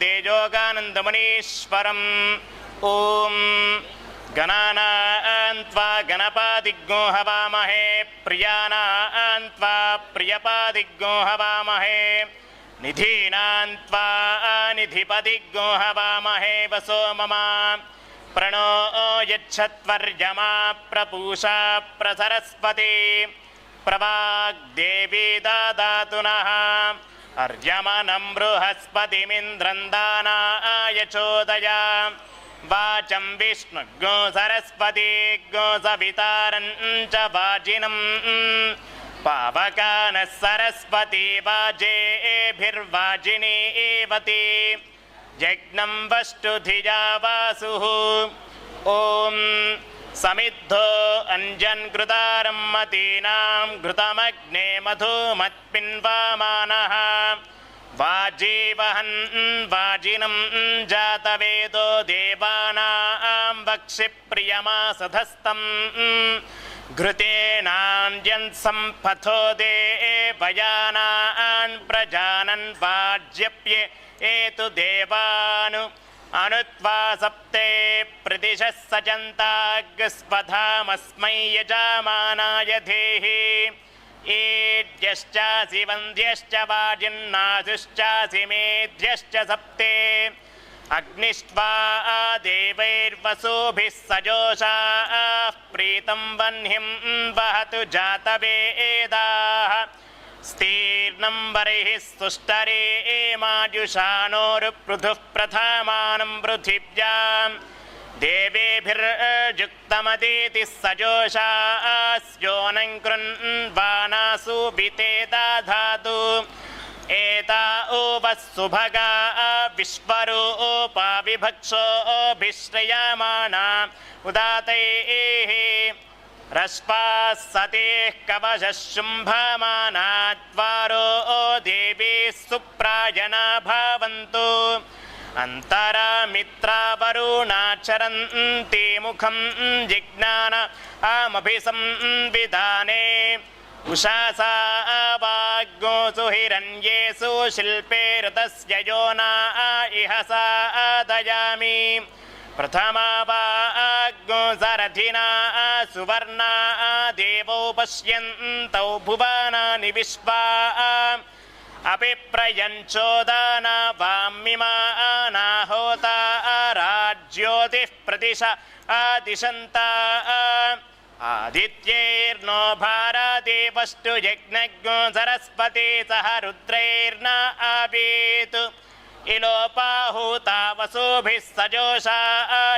तेजोगानन्दमनीश्वरम् ॐ गणानान् त्वा गणपादिग्गो हवामहे प्रियाणान् त्वा प्रियपादिग्गो हवामहे निधीनान् त्वा निधिपदिग्गो हवामहे वसो मम प्रणो यच्छत्वर्यमा प्रपूषा प्रसरस्वती प्रवाग्देवी ददातु नः अर्यमनं बृहस्पतिमिन्द्रं दानाय चोदया। वाचं विष्णुगो सरस्वती गो सवितारं च वाजिनम् पावकानः सरस्वती वाजेभिर्वाजिनी एवती। यज्ञं वष्टुधिजा वासुः। ॐ समिद्धो अञ्जन्कृतारं मतीनां घृतमग्ने मधुमत्पिन्वामानः वाजीवहन् वाजिनं जातवेदो देवानां वक्षिप्रियमासधस्तम् घृतेनाञ्जन् सम्पथो देवयानान् प्रजानन् वाज्यप्ये एतु देवानु अनुत्वा सप्ते प्रतिशः सजन्ताग्स्पधामस्मै यजामानाय धेहि ईड्यश्चासि वन्द्यश्च वाजिन्नाथुश्चासि मेध्यश्च सप्ते अग्निष्ट्वा देवैर्वसुभिः सजोषाः प्रीतं वह्निं वहतु जातवेदाः स्तीर्णं बर्हिः स्तुष्टरे एमाजुषाणोरुपृथुः प्रथमानं पृथिव्यां देवेभिर्युक्तमदिति सजोषास्योनं कृन्वानासु विते दधातु एता उपस्सुभगा विश्वरूपा विभक्षोभिश्रयमाणा उदातैः रश्वाः सतेः कवशः शुम्भमानाद्वारो देवी सुप्रायणा भवन्तु। अन्तरामित्रावरुणाचरन्ति मुखं जिज्ञान आमभिसंविधाने उषासा वाग्गोषु हिरण्येषु शिल्पे ऋतस्य योना इह सा दयामि। प्रथमा वाग्गो सरथिना सुवर्णा देवौ पश्यन्तौ भुवनानि विश्वा अपि प्रयञ्चोदाना वाम्यमानाहोता राज्योतिः प्रतिश आदिशन्ता आदित्यैर्नो भारदेवस्तु यज्ञज्ञो सरस्वती सह रुद्रैर्न आवेतु इलोपाहूता वसुभिः सजोषा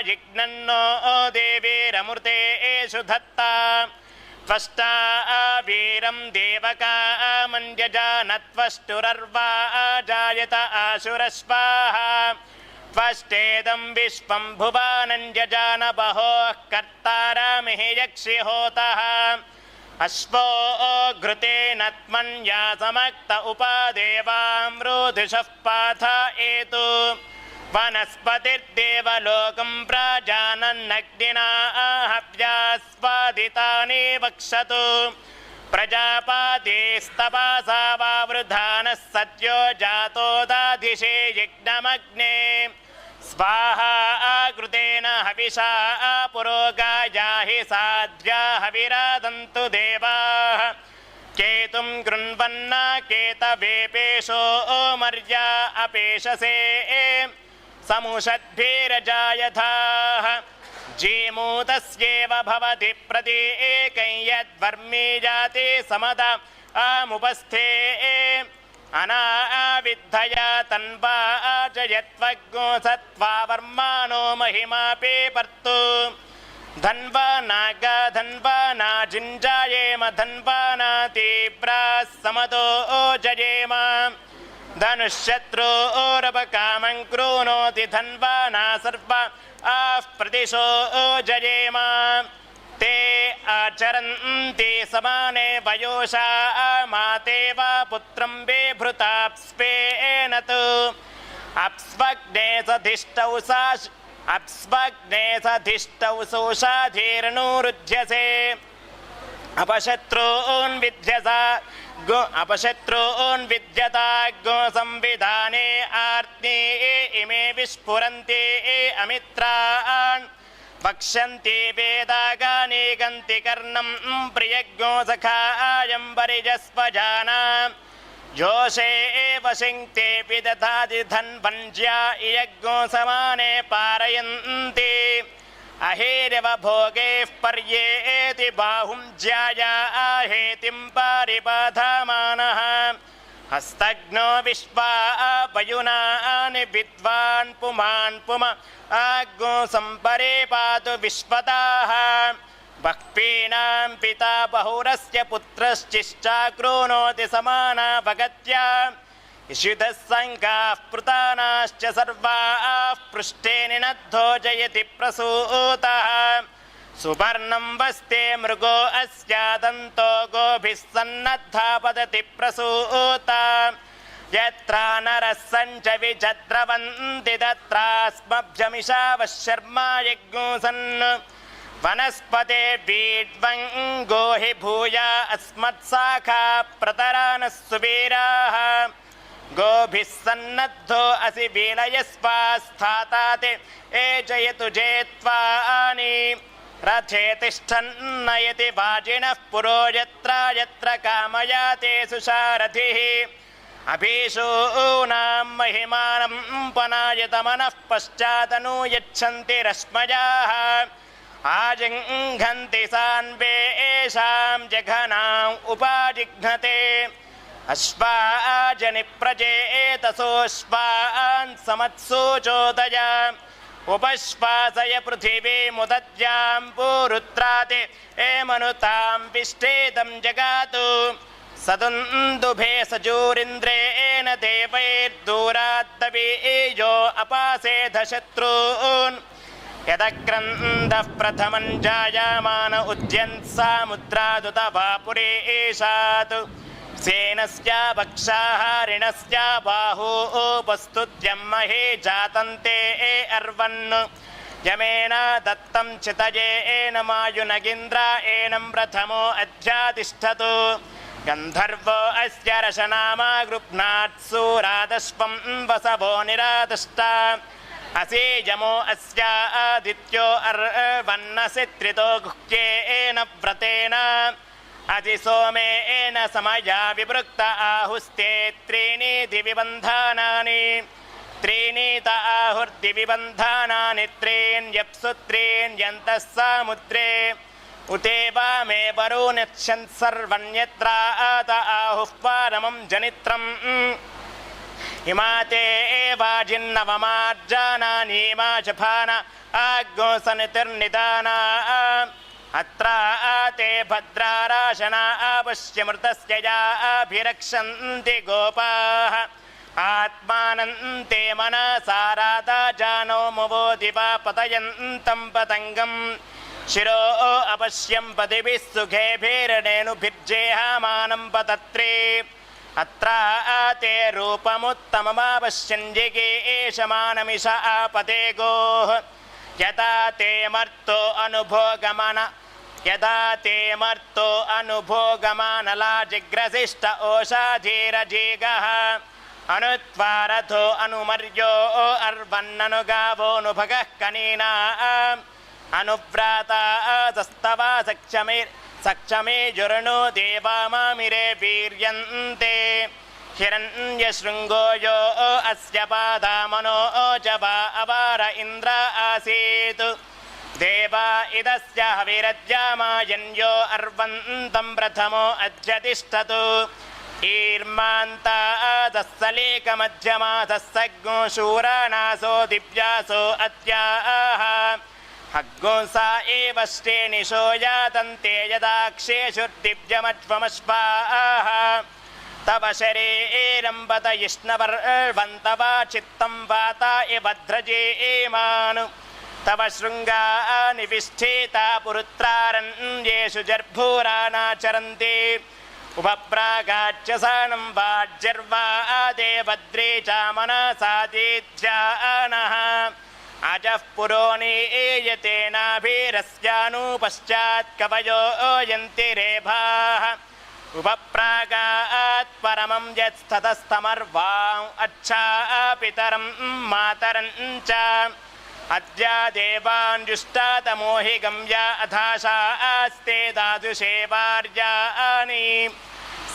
जिग्नन्नो देवीरमृते एषु धत्ता त्वष्टा वीरं देवका मञ्जजानत्वष्टुरर्वा जायत आशुरस्वाहा त्वष्टेदं विश्वं भुवानं जजान बहोः कर्तारामिहि यक्षि होतः अश्वघृते नमन्यासमक्त उपदेवामृधिषः पाथ एतु। वनस्पतिर्देवलोकं प्रजानन्नग्निना आहव्यास्वादितानि वक्षतु। प्रजापादेस्तपासा वावृधानः सत्यो जातो दाधिशे यज्ञमग्ने। स्वाहा आकृतेन हविषा पुरोगायाहि साध्या हविरादन्तु देवाः। केतुं गृह्णन्ना केतवेपेशो मर्या अपेशसे। समुषद्भिरजायथाः। जीमूतस्येव भवति प्रतीकै यद्वर्मी जाति समदा आमुपस्थे। अनाविद्धया तन्वा च यत्त्वग्गो सत्त्वा वर्माणो महिमापि पर्तु धन्वा नाजिञ्जायेम धन्वा नातीव्राः समतो जयेम। धनुष्शत्रोरपकामं क्रूणोति धन्वा ना सर्वा आः प्रदिशो जयेम ते आचरन्ति समाने वयोषा माते वा पुत्रं बेभृताप्स्वेन तु अप्स्वग्ने सधिष्ठौ सा अप्स्वग्ने सधिष्ठौ सोषाधीर्णुरुध्यसे अपशत्रून् विद्यसा गो अपशत्रून् विद्यता गो संविधाने आर्ते इमे विस्फुरन्ति अमित्रान् वक्ष्यन्ति वेदागानि गन्ति कर्णं प्रियज्ञो सखायं परिजस्वजाना। जोषे एव सिङ्क्तेऽपि दधाति धन्वञ्ज्या इयज्ञो समाने पारयन्ति। अहेरव भोगैः पर्येति बाहुं ज्याया आहेतिं पारिबाधामानः हस्तघ्नो विश्वा पयुनानि विद्वान् पुमान् पुम आग्नो सम्परे पातु विश्वताः बह्वीनां पिता बहुरस्य पुत्रश्चिश्चाक्रोणोति समाना भगत्या इषुधः सङ्गाः पृतानाश्च सर्वाः पृष्ठे निनद्धो जयति प्रसूतः सुपर्णं वस्ते मृगो अस्यादन्तो गोभिः सन्नद्धा पतति प्रसूता यत्र नरः सञ्च विचद्रवन्ति तत्रास्मभ्यमिषावः शर्मा यज्ञो सन् वनस्पते बीड्वङ्गो हि भूया अस्मत्साखा प्रतरानः सुवीराः गोभिः सन्नद्धो असि वीलयस्वा स्थाता ते एजयतु जेत्वानि रथे तिष्ठन्नयति वाजिनः पुरो यत्र यत्र कामयाते सुशारथिः अभीषूनां महिमानं पनायतमनः पश्चादनु यच्छन्ति रश्मयाः आजिङ्घन्ति सान्वे येषां जघनाम् उपाजिघ्नते अश्वाजनि प्रजेतसोऽश्वान् समत्सूचोदय उपश्वासय पृथिवी मुदद्यां पूरुत्राते एमनुतां विष्टेदं जगातु सदुन्दुभे सजूरिन्द्रेण देवैर्दूराद्दवीयो अपासेध शत्रून् यदक्रन्दः प्रथमं जायमान उद्यन्सामुद्रादुत वापुरे एषात् సేనస్య వక్షాహారిణస్య బాహో వస్తుద్యమ్మహే జాతంతే ఏ అర్వన్. యమేన దత్తం చితయే ఏనమాయునగింద్ర ఏనం ప్రథమో అధ్యాతిష్టతు గంధర్వో అస్య రశనామా గృహ్ణాత్ సూరాదశ్వం వసవో నిరాదష్ట. అసేయమో అస్య ఆదిత్యో అర్వన్నసి త్రితో గుహ్యేన వ్రతేన. व्रतेन अतिसोमेन समया विवृक्त आहुस्ते त्रीणि दिविबन्धानानि त्रीणि त आहुर्दिविबन्धानानि त्रीण्यप्सु त्रीण्यन्तः सामुद्रे उते वामे वरुनिच्छन् सर्वन्यत्र आत आहुः पारमं जनित्रम् इमा ते एवाजिन्नवमार्जानानि मा जफान आग्गोसनितिर्निदाना अत्र ते भद्राराशना अपश्यमृतस्य या अभिरक्षन्ति गोपाः आत्मानन्ते मनसा राता जानो मुवोदिवा पतयन्तं पतङ्गम् शिरो अपश्यं पदिभिः सुखेभिर्णेनुभिर्जेहामानं पतत्रे अत्र ते रूपमुत्तममापश्यञ्जिगे एषमानमिष आपते गोः यदा ते मर्तो अनुभोगमन यदा ते मर्तो अनुभोगमानला जिग्रसिष्ट ओषाधीरजीगः अनुत्वारथो अनुमर्यो अर्वन्ननुगावोऽनुभगः कनीना अनुव्राता तस्तवा सक्षमिर् सक्षमेजुर्णो देवामामिरे वीर्यन्ते हिरण्यशृङ्गो यो अस्य पादामनो च वा अवार इन्द्र आसीत् देवा इदस्य हविरद्यामायन्यो अर्वन्तं प्रथमो अध्यतिष्ठतु ईर्मान्तादस्सलेकमध्यमातः सज्ञो शूरानासो दिव्यासो अद्याः हग्गोंसा एव श्रेणिशो यातन्ते यदाक्षेषुर्दिव्यमज्वमश्वाः तव शरीरं बत इष्णवर्वन्तवा चित्तं वाता इव ध्रजेमानु तव शृङ्गानि विष्ठेता पुरुत्रारण्येषु जर्भूरानाचरन्ति उपप्रागाच्यसानं वाज्यर्वा देवद्रे च मनसादिध्यानः अजः पुरोनीयते नाभिरस्यानुपश्चात् कवयो यन्ति रेभाः उपप्रागात् परमं यत्स्ततस्तमर्वाम् अच्छा पितरं मातरं च अद्या देवाञ्जुष्टातमोहि गम्या अधाशा आस्ते दादुषेवार्यानि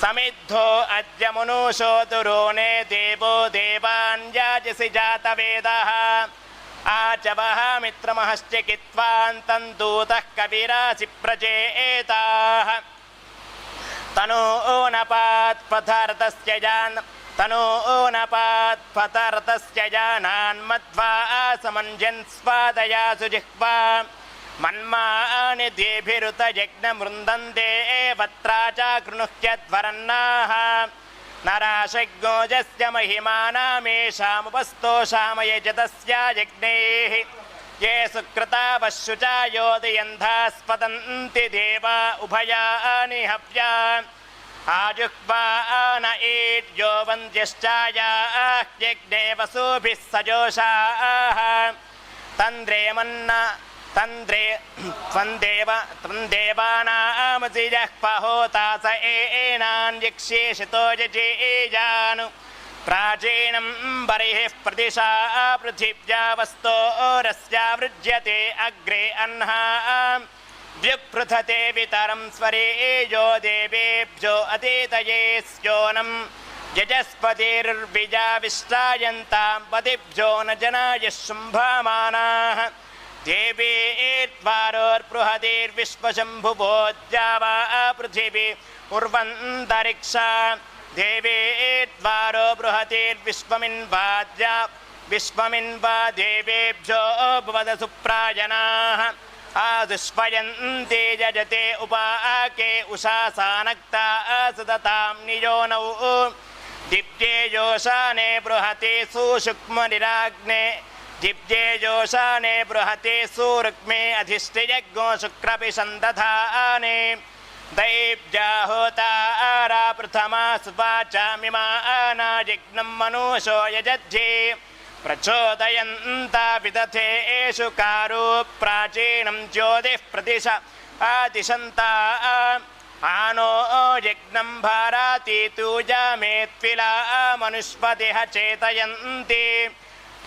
समिद्धो अद्य मनुषोतुरोणे देवो देवान्याजसि जातवेदः आचवः मित्रमहश्च कित्वान्तं दूतः कविरासि प्रचेताः तनो ओनपात्पथर्तस्य जान् तनो ओनपात्पथर्तस्य जानान् मध्वा समञ्जन् स्वादया सुजिह्वा मन्मानि देभिरुतयज्ञमृन्दन्ते वत्रा च कृणुह्यध्वरन्नाः नराशज्ञोजस्य महिमानामेषामुपस्तोषामय जतस्य यज्ञैः ये सुकृता वशुचा योदयन्धास्पदन्ति देवा उभयानि हव्या आजुह्वा न ईड्यो वन्द्यश्चायाह्यग्ने वसुभिः सजोषाः तन्द्रे मन्न तन्द्रे त्वन्देव त्वन्देवानामसि यः पहोतास एनान्यक्षेषितो यजेजानु प्राचीनं बर्हिः प्रदिशा पृथिव्या वस्तोरस्यावृज्यते अग्रे अह्ना व्युक्पृथते पितरं स्वरेजो देवेभ्यो अतीतये स्योनं यजस्पतिर्विजाविष्टायन्तां पतिभ्यो न जनाय शुम्भमानाः। देवे एद्वारोर्बृहदेर्विश्वशम्भुभोज्या वा पृथिवी उर्वन्तरिक्षा देवे एद्वारो बृहतेर्विश्वमिन्वाद्या विश्वमिन्वा देवेभ्यो भवदसुप्रायणाः आदुष्पयन्ति जजते उपा आके उषासानक्ता आसुदतां निजोनौ दिव्ये जोषाने बृहते सुषुक्मनिराग्ने दिव्ये जोषाने बृहते सुरुक्मे अधिष्ठिजज्ञो शुक्रपि सन्दधाने आने दैवजाहुता आरा प्रथमा सुपाचामिमा आनाजिज्ञं मनुषो यजध्ये ప్రచోదయంత విదథేషు కారు ప్రాచీనం జ్యోతిః ప్రతిశ ఆదిశంత. ఆనో యజ్ఞం భారాతి తూజమేత్విలా మనుష్పతిహ చేతయంతి.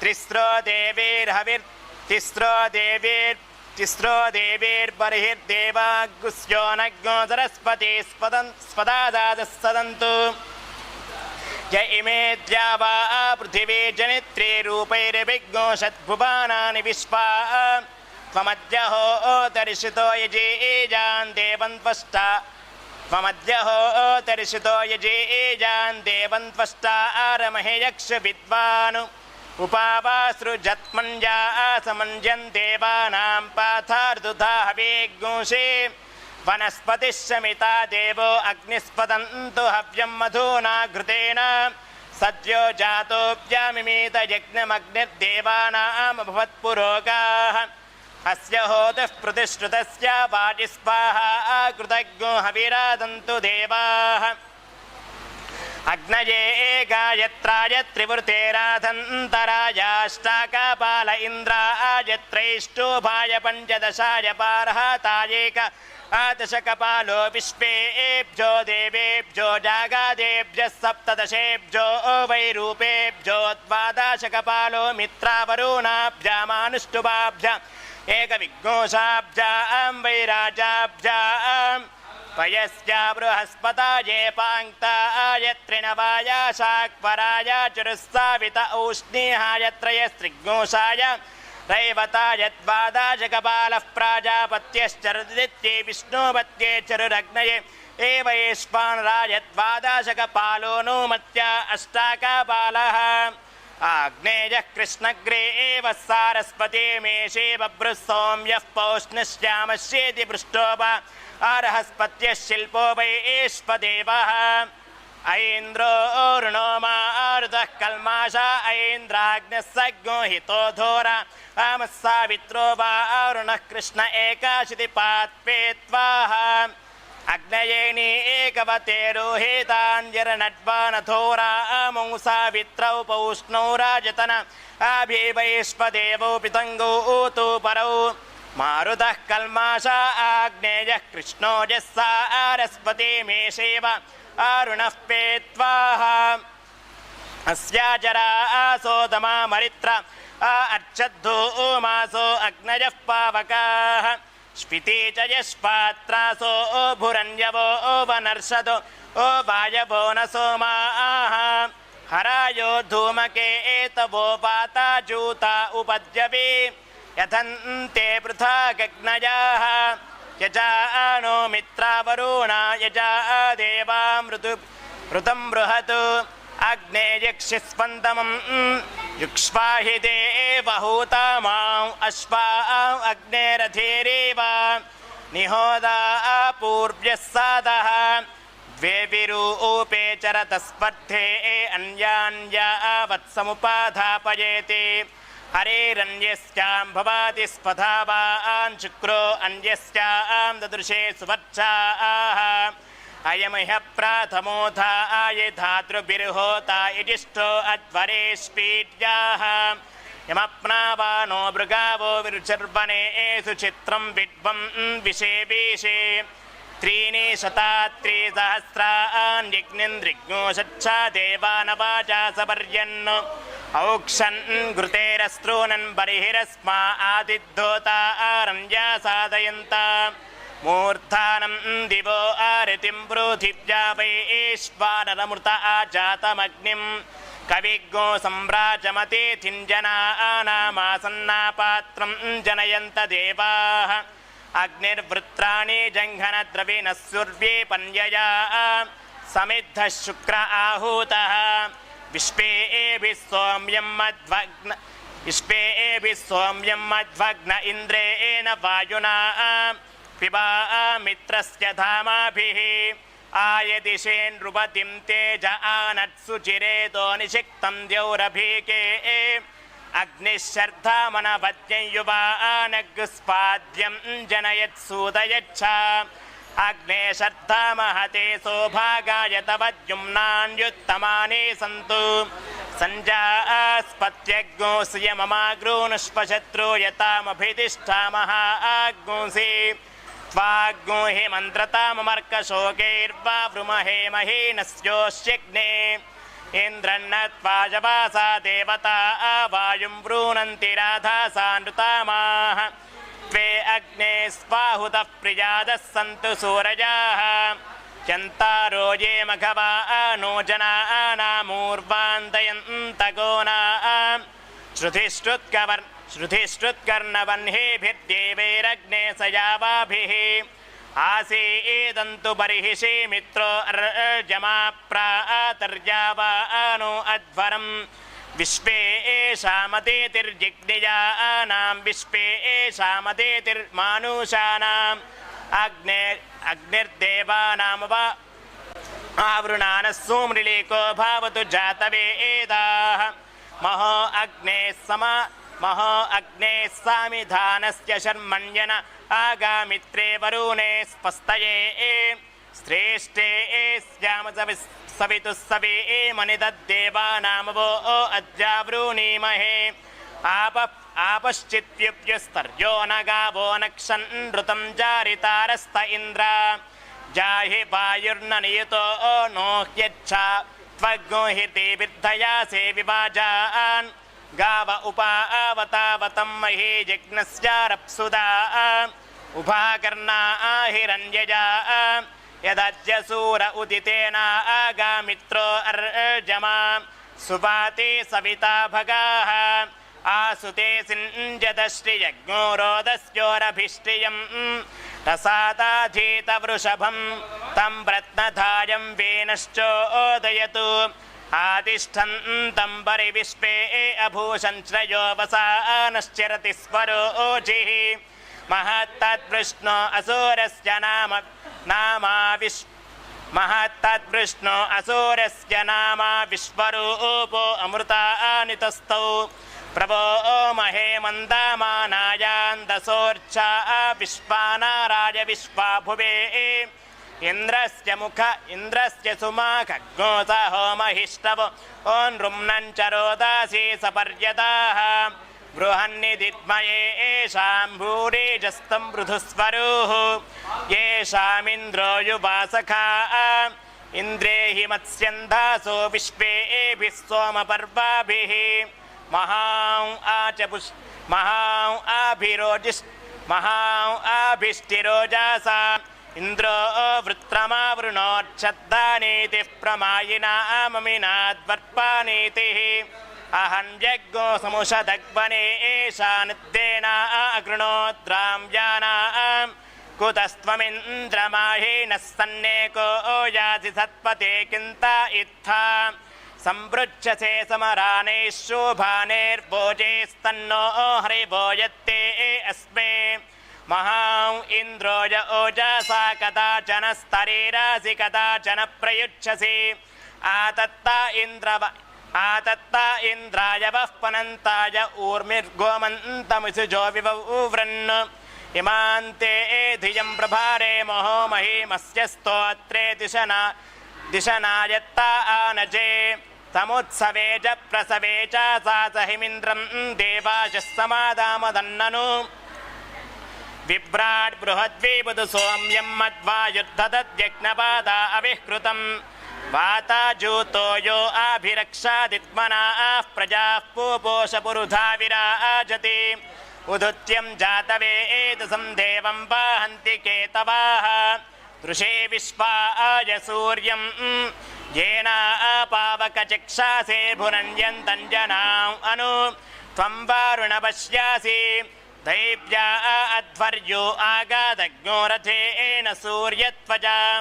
త్రిస్రో దేవీర్హవిర్ తిస్రో దేవీర్ తిస్రో దేవీర్బర్హిర్దేవాగుస్యోనగ్నో సరస్పతి స్పదన్ స్పదాదాదస్సదంతు य इमे द्यावा पृथिवी जनित्रे रूपैरभिज्ञो षद्भुवानानि विश्वा त्वमद्यहो दर्शितो यजेजान् देवन् त्वष्टा त्वमद्यहो दर्शितो यजेजान् देवन् त्वष्टा आरमहे यक्ष विद्वानु उपावासृजत्मञ्जा समञ्जन् देवानां पाथार्दुधा हवेज्ञोषे वनस्पतिः शमिता देवो अग्निस्पदन्तु हव्यं मधूना घृतेन सद्यो जातोऽव्यामिमीत यज्ञमग्निर्देवानामभवत्पुरोगाः अस्य होतः प्रतिश्रुतस्य वाजिस्वाहा कृतज्ञो हविरादन्तु देवाः అగ్నయే గాయత్రాయ త్రివృతేరాధంతరాయాష్టాకపాల ఇంద్రాయ త్రైష్ఠోభాయ పంచదశాయ పార్హతాయేక ఆదశకపాలో విశ్వేభ్యో దేవేభ్యో జాగాదేభ్య సప్తదశేభ్యో వైరూపేభ్యో ద్వాదశకపాలో మిత్రావరుణాభ్యామానుష్టుభాభ్య ఏకవిఘ్నోషాభ్యాం వైరాజాభ్యాం पयस्या बृहस्पताये पाङ्क्ताय त्रिणवाय शाक्वराय चुरुस्सावित औष्णीहाय त्रयस्त्रिघोषाय रैवताय द्वादाशकपालः प्राजापत्यश्चरुदित्ये विष्णुपत्ये चरुरग्नये एवैष्पानराय द्वादशकपालो नुमत्या अष्टाकपालः आग्नेयः कृष्णग्रे एव सारस्वती मेषे बभ्रुः सौम्यः पौष्णश्यामश्येति पृष्ठोपा अर्हस्पत्यः शिल्पो वै एष्पदेवः ऐन्द्रो ऋणो मारुतः कल्माष ऐन्द्राग्नः सज्ञो हितो धोरा आमः सावित्रो वा अरुणः कृष्ण एकाशिति पात्पेत्वाः अग्नयेनी एकवते रोहिताञ्जरनड्वानथोरा मुंसावित्रौ पौष्णौ राजतन अभिवैष्पदेवौ पितङ्गौ ऊतु परौ मारुतः कल्माषा आग्नेयः कृष्णो यस्सा आरस्पति मे सेव अरुणः पेत्वाः अस्याजरा आसोदमा मरित्र अर्चद्धो मासो अग्नयः पावकाः स्फिति च यष्पात्रासो भुरन्यवो वनर्षदो ओ वायवो न सोमाः हरायो धूमके एतवो पाता जूता उपद्यवे यथन्ते पृथगग्नयाः यजा नो मित्रावरुणा यजा देवा मृदु मृतं बृहत् అగ్నేయక్షిస్పందమం యుక్ష్వాహి దేవహూతమాం అశ్వా అగ్నేరథేరేవ నిహోదా పూర్వ్యస్సాదః ద్వేవిరూపే చరత స్పర్ధే అన్యాన్యావత్సముపాధాపయేతి హరేరన్యస్యాం భవాతి స్పధావాన్ శుక్రో అన్యస్యాం దదృశే సువర్చాః शुक्रो अन्यस्यां ददृशे सुवर्चाः अयमिह प्राथमोधा आयधातृभिर्होता इजिष्ठो अध्वरे स्पीड्याः यमप्नावानो मृगावो विरुचर्वणे एषु चित्रं विद्वं विषेबीषे त्रीणि शतात्रिसहस्रान्यग्निन्द्रिज्ञो षच्छा देवानवाचा सपर्यन् औक्षन् घृतेरस्त्रूनन् बर्हिरस्मा आदिद्धोता आरञ्जा साधयन्ता मूर्धानं दिवो आरतिं पृथिव्या वैश्वानरमृत आजातमग्निं कविज्ञो सम्राजमतिथिञ्जनानामासन्नापात्रं जनयन्त देवाः अग्निर्वृत्राणि जङ्घनद्रविणः पन्यया। समिद्धः शुक्र आहूतः। विश्वेभिः सौम्यं मध्वग्न विश्वेभिः सौम्यं मध्वग्न इन्द्रेण वायुना पिबा मित्रस्य धामाभिः आयदिशेन्नृपतिं तेज आनत्सु चिरेतो निषिक्तं द्यौरभीके अग्निश्शर्धामनपद्यं युवानग्स्पाद्यं जनयत्सूदयच्छ अग्ने श्रद्धा महते सौभागाय तव द्युम्नान्युत्तमानि सन्तु सञ्जास्पत्यग्नोऽसि ममाग्रोनुष्पशत्रो यतामभितिष्ठामः आग्नोऽसि त्वाग्नो हि मन्त्रताममर्कशोकैर्वा वृमहे महीनस्योऽस्यग्ने इन्द्रन्न त्वाजवासा देवता वायुं वृणन्ति राधासा नृतामाः त्वे अग्ने स्वाहुतः प्रियादः सन्तु सूरजाः चन्तारो ये मघवा नो जनानामूर्वान्दयन्तगोना श्रुतिश्रुत्कवर् श्रुतिश्रुत्कर्णवह्निभिर्देवैरग्ने सयावाभिः आसीदन्तु बर्हिषि मित्रो अर्जमाप्रातर्यावानो अध्वरम् विश्वे एषामतेतिर्जिग्निजानां विश्वे एषामतेतिर्मानुषाणाम् अग्ने अग्निर्देवानां वा आवृणानः सोमृलीको भवतु जातवेदाः महो अग्ने सम महो अग्ने सामिधानस्य शर्मण्यन आगामित्रे वरुणे स्पस्तये श्रेष्ठे स्याम सवितुः सवे मनिदद्देवानां वो अद्यावृणीमहे आप आपश्चित्युप्यस्तर्यो न गावो नक्षन्नृतं जारितारस्त इन्द्र जाहि वायुर्न नियुतो नो ह्यच्छा त्वग्नो हि देविर्धया से विभाजान् गाव उपा आवतावतं महे जिग्नस्यारप्सुदा उभाकर्णा हिरण्यजा यदज्यसूर उदितेन आगामित्रो अर्जमा सुपाते सविता भगाः आसुते सिञ्जदश्रियज्ञो रोदस्योरभिष्ट्रियम् रसादाधीतवृषभं तं रत्नधायं वेनश्चोदयतु आतिष्ठन्तं परिविश्वे अभूषन् श्रयो वसानश्चरति स्वरोचिः। महत्तद्वृष्णो असुरस्य नाम नामाविश् महत्तद्वृष्णो असुरस्य नाम विश्वरूपो अमृतानितस्थौ प्रभो महे मन्दमानायान्दसोर्चा विश्वा भुवे ఇంద్రస్య ముఖ ఇంద్రస్య సుమాఖ గోస హోమహిష్టవ. ఓ నృమ్ణంచ రోదాసీ సపర్యతా బృహన్నిదిద్మయే ఏషాం భూరేజస్తం మృదుస్వరూ ఏషామింద్రో యువాసఖా. ఇంద్రే హి మత్స్యంధాసో విశ్వే ఏభిः సోమపర్వాభిः. మహాం ఆచపుష్ మహాం ఆభిరోజిష్ మహాం ఆభిష్టిరోజాసా. ఇంద్రో వృత్రమావృణోచ్చద్దానీతి ప్రమాయినామమినాద్వర్పానీతి. అహం యజ్ఞో సముషదగ్వనే ఏషానుద్దేనా అగృణోద్రాం జానాం కుతస్త్వమింద్రమాహేన సన్నేకో యాసి సత్పతే కింత ఇత్థా సంపృచ్ఛసే సమరానైः శోభానేర్భోజేస్తన్నో महाँ इन्द्रोज ओजसा कदाचन स्तरेरासि कदाचन प्रयुच्छसि। आतत्ता इन्द्रव आतत्ता इन्द्राय वः पनन्ताय ऊर्मिर्गोमन्तमिषु जो विवृन् इमान्ते धियं प्रभारे महो महीमस्य स्तोत्रे दिशना दिशनायत्ता आनजे। समुत्सवे च प्रसवे च सा सहिमिन्द्रं देवाशः समादामदन्ननु। विभ्राट् बृहद्विबुधु सोम्यं मध्वा युद्धपादा अभिः वाताजूतो यो आभिरक्षादित्मनाः प्रजाः पुोषपुरुधा विरा आजति। जातवे एतसं देवं वाहन्ति केतवाः। कृषे विश्वायसूर्यं येना अनु। त्वं वारुण पश्यासि दैव्या अध्वर्यो आगादज्ञो रथेन सूर्यत्वजा।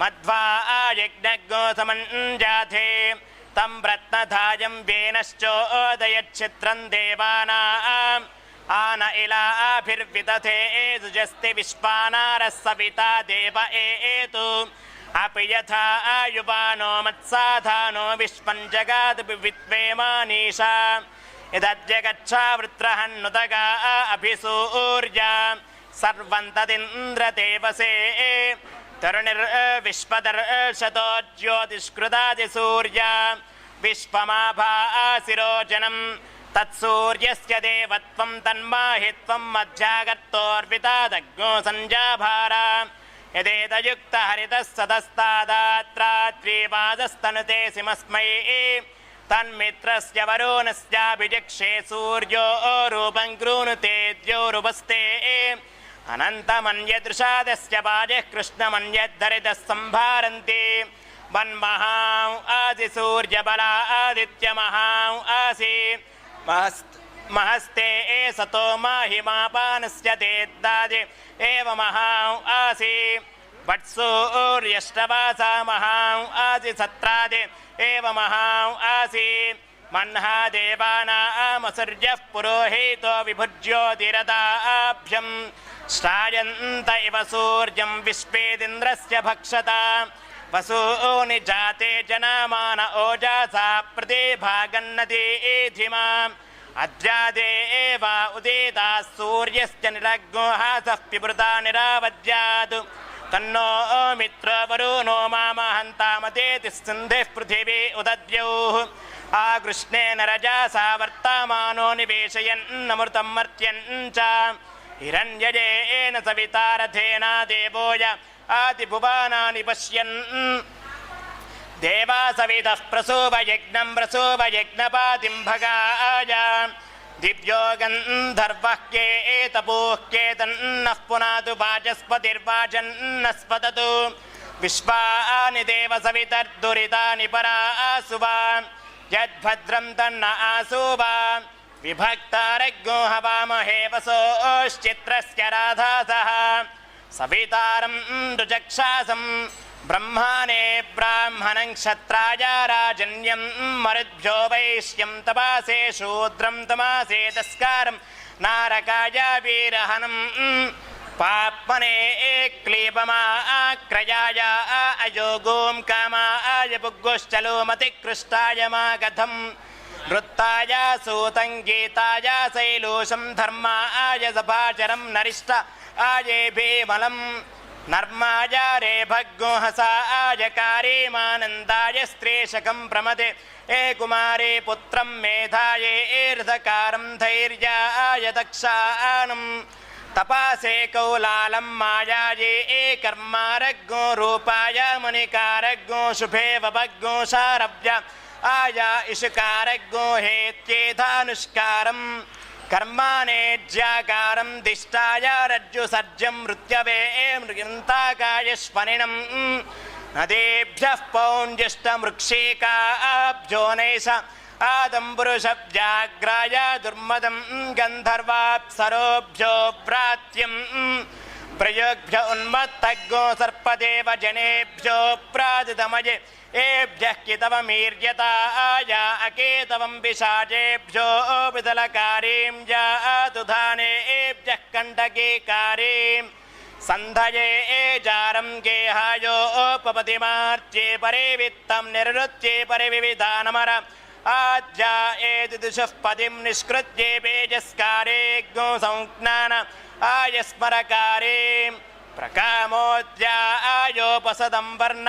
मध्वा यज्ञज्ञो समञ्जाथे। तं रत्नधायं वेनश्चोदयच्छिद्रं देवानाम्। आन इलाभिर्विदधे एजुजस्ति विश्वानारः सविता देव एतु। अपि यथा आयुवानो मत्साधानो विश्वं जगादपि विद्वेमानीषा यदद्यगच्छावृत्रहन्नुदगा अभिसूर्या सर्वं तदिन्द्रदेवसे तरुणिर्विश्वदर्शतो ज्योतिष्कृतादिसूर्या विश्वमाभासिरोचनम् तत्सूर्यस्य देवत्वं तन्माहित्वं मध्यागर्तोर्वितादग्नो सञ्जाभारा यदेतयुक्तहरितः सदस्तादात्रात्रीपादस्तनुते सिमस्मै तन्मित्रस्य वरुणस्याभिजक्षे सूर्यो रूपं गृणुते द्योरुपस्ते। अनन्तमन्यदृशादस्य पाजः कृष्णमन्यद्धरितः सम्भारन्ति। वन्महां आदिसूर्यबला आदित्यमहां आसि। महस्त महस्ते ए सतो माहिमापानस्य तेद्दादि एव महां आसि वत्सूर्यष्टवासा महां आसि सत्रादि एव महां आसि मह्ना देवानामसुर्यः पुरोहितो विभुज्योतिरदाभ्यं श्रायन्त इव सूर्यं विश्वेदिन्द्रस्य भक्षता वसूनि जाते जनामान ओजासा प्रतिभागन्नदीधिमाम् अद्यादे एव उदिताः सूर्यस्य निरग्नोहासः पिबृता निरावज्यात् तन्नो मित्र वरुणो मामहन्तामतेति सिन्धिः पृथिवी उदद्यौः आकृष्णेन रजासा वर्तमानो निवेशयन्नमृतं मर्त्यन् च हिरण्यजेन सविता रथेन देवोय आदिभुवानानि पश्यन् देवासवितः प्रसूवयज्ञं प्रसूवयज्ञपातिं भगाय दिव्यो गन्धर्वः के एतपोः के तन्नः पुनातु वाचस्पतिर्वाचन्नस्पततु विश्वानि देवसवितर्दुरितानि परासुवा यद्भद्रं तन्न आसुवा विभक्तारज्ञो हवामहे वसोश्चित्रस्य राधासः सवितारं रुचक्षासं బ్రహ్మానే బ్రాహ్మణం క్షత్రాయ రాజన్యం మరుద్భ్యో వైశ్యం తపాసే శూద్రం తమాసే తస్కారం నారకాయ వీరహనం పాప్మనే క్లీపమాక్రయాయ అయోగోం కామాయ పుగ్గుశ్చలోమతికృష్టాయ మా కథం వృత్తాయ సూతం గీతాయ శైలూషం ధర్మాయ సభాచరం నరిష్ట ఆయే భీమలం नर्माजारे रे भग्हसा आजकारे मानन्दाय स्त्रेषकं प्रमदे। ए कुमारे पुत्रं मेधाये एर्धकारं धैर्याय दक्षानम् तपासे कौलालं मायाये ए कर्मारज्ञो रूपाय मुनिकारज्ञो शुभे भज्ञो सारभ्या आया इषकारज्ञो हेत्येधानुष्कारम् కర్మాణేజ్యాకారం దిష్టాయ రజ్జు సర్జం మృత్యవే మృగంతాకాయ స్వనినం నదేభ్య పౌంజ్యష్టమృక్షేకాబ్జోనైష ఆదం పురుషవ్యాఘ్రాయ దుర్మదం గంధర్వాప్సరోభ్యో భ్రాత్యం प्रयोभ्य उन्मत्तज्ञो सर्पदेव जनेभ्यो प्रादितमये एभ्यः कितवमीर्यता या अकेतवं विशाजेभ्यो विदलकारीं जातु धाने एभ्यः कण्टकीकारीं सन्धये एजारं गेहायो उपपतिमार्च्ये परे वित्तं निर्वृत्ये परिविधानमर आज्या एदिदुषः पतिं निष्कृत्ये पेजस्कारे गो संज्ञान आयस्मरकारीं प्रकामोद्या आयोपसदं वर्ण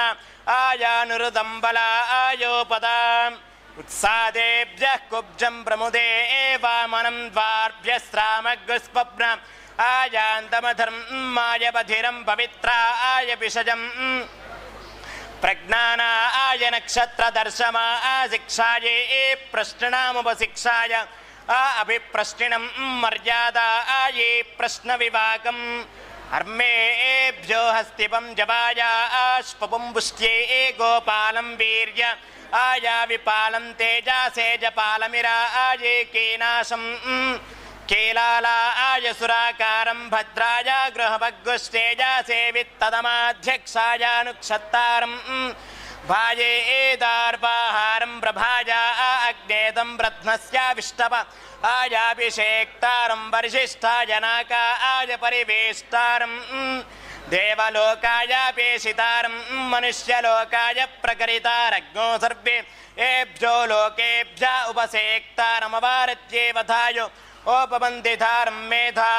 आयानुरुदम्बल आयोपदाम् उत्सादेभ्यः कुब्जं प्रमुदे एवामनं द्वार्भ्यस्रामग्स्वप्न आयान्तमधर्म मायबधिरं पवित्रा आय ప్రజ్ఞానాయ నక్షత్రదర్శమాశిక్షాయే ప్రశ్ననాముపశిక్షాయ ఆ అభిప్రశ్నిణం మర్యాదాయే ప్రశ్న వివాకం అర్మేభ్యో హస్తిపం జవాయాష్పపుంబుష్ట్యే గోపాలం వీర్య ఆయా విపాలం తేజాసేజపాలమిరా ఆయే కేనాశం केनाशं केलाला आय सुराकारं भद्राय गृहभग्गुस्तेजासेवित्तदमाध्यक्षायानुक्षत्तारम् भाये एदार्वाहारं प्रभाजा अग्नेदं रत्नस्याविष्टप आयाभिषेक्तारं वरिशिष्ठाजनाका आय परिवेष्टारं देवलोकाय पेशितारं मनुष्यलोकाय प्रकरितारज्ञो सर्वे एभ्यो लोकेभ्य उपसेक्तारमवारत्येवधायो ओपबन्दिधारं मेधा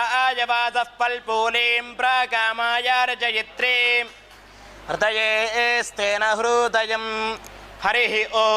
वासः पल्पूलीं प्राकामाय रचयित्रीं हृदये स्तेन हृदयं हरिः ओ